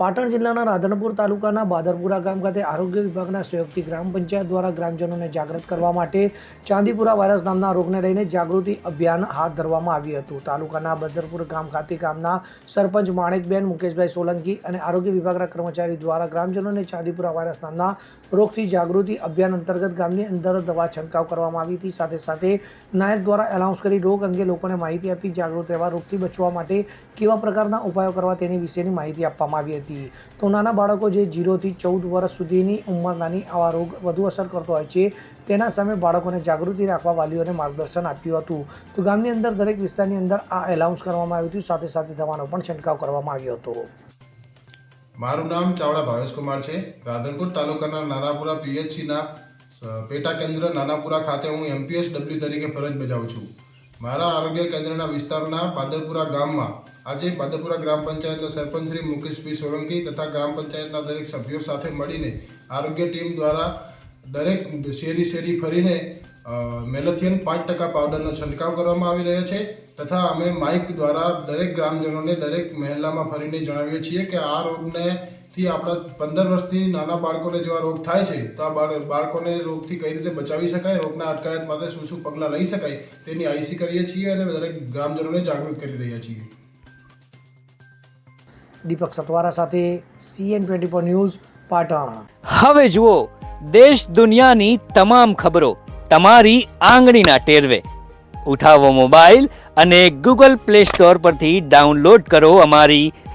પાટણ જિલ્લાના રાધનપુર તાલુકાના બાદરપુરા ગામ ખાતે આરોગ્ય વિભાગના સહયોગથી ગ્રામ પંચાયત દ્વારા ગ્રામજનોને જાગૃત કરવા માટે ચાંદીપુરા વાયરસ નામના રોગને લઈને જાગૃતિ અભિયાન હાથ ધરવામાં આવ્યું હતું. તાલુકાના બાદરપુર ગામ ખાતે ગામના સરપંચ માણેકબેન, મુકેશભાઈ સોલંકી અને આરોગ્ય વિભાગના કર્મચારી દ્વારા ગ્રામજનોને ચાંદીપુરા વાયરસ નામના રોગથી જાગૃતિ અભિયાન અંતર્ગત ગામની અંદર દવા છંટકાવ કરવામાં આવી હતી. સાથે સાથે નાયક દ્વારા એનાઉન્સ કરી રોગ અંગે લોકોને માહિતી આપી જાગૃત રહેવા, રોગથી બચવા માટે કેવા પ્રકારના ઉપાયો કરવા તેની વિશેની માહિતી આપવામાં આવી હતી. તો નાના બાળકો જે જીરોથી ચૌદ વર્ષ સુધીની ઉંમરનાની આવા રોગ વધુ અસર કરતો હોય છે, તેના સામે બાળકોને જાગૃતિ રાખવા વાલીઓને માર્ગદર્શન આપ્યું હતું. તો ગામની અંદર, દરેક વિસ્તારની અંદર આ એલાઉન્સ કરવામાં આવ્યું હતું. સાથે સાથે દવાનો પણ છંટકાવ કરવામાં આવ્યો હતો. મારું નામ ચાવડા ભાવેશ કુમાર છે. રાધનપુર તાલુકાના નાનાપુરા પીએચસીના પેટા કેન્દ્ર નાનાપુરા ખાતે હું એમપીએસ ડબલ્યુ તરીકે ફરજ બજાવું છું. મારા આરોગ્ય કેન્દ્રના વિસ્તારના પાદરપુરા ગામમાં આજે પાદરપુરા ગ્રામ પંચાયતના સરપંચ શ્રી મુકેશભાઈ સોલંકી તથા ગ્રામ પંચાયતના દરેક સભ્યો સાથે મળીને આરોગ્ય ટીમ દ્વારા દરેક શેરી શેરી ફરીને મેલેથિયન પાંચ ટકા પાવડરનો છંટકાવ કરવામાં આવી રહ્યો છે તથા અમે માઇક દ્વારા દરેક ગ્રામજનોને દરેક મહેલામાં ફરીને જણાવીએ છીએ કે આ રોગને થી આપણા પંદર વર્ષથી નાના બાળકોને જેવા રોગ થાય છે તો આ બાળકોને રોગથી કઈ રીતે બચાવી શકાય રોગના અટકાયત માટે શું શું પગલાં લઈ શકાય તેની આઈસી કરીએ છીએ અને દરેક ગ્રામજનોને જાગૃત કરી રહ્યા છીએ. દીપક સતવારા સાથે CN twenty four news Patan. હવે જુઓ દેશ દુનિયાની તમામ ખબરો તમારી આંગળીના ટેરવે. ઉઠાવો મોબાઈલ અને ગૂગલ પ્લે સ્ટોર પરથી ડાઉનલોડ કરો અમારી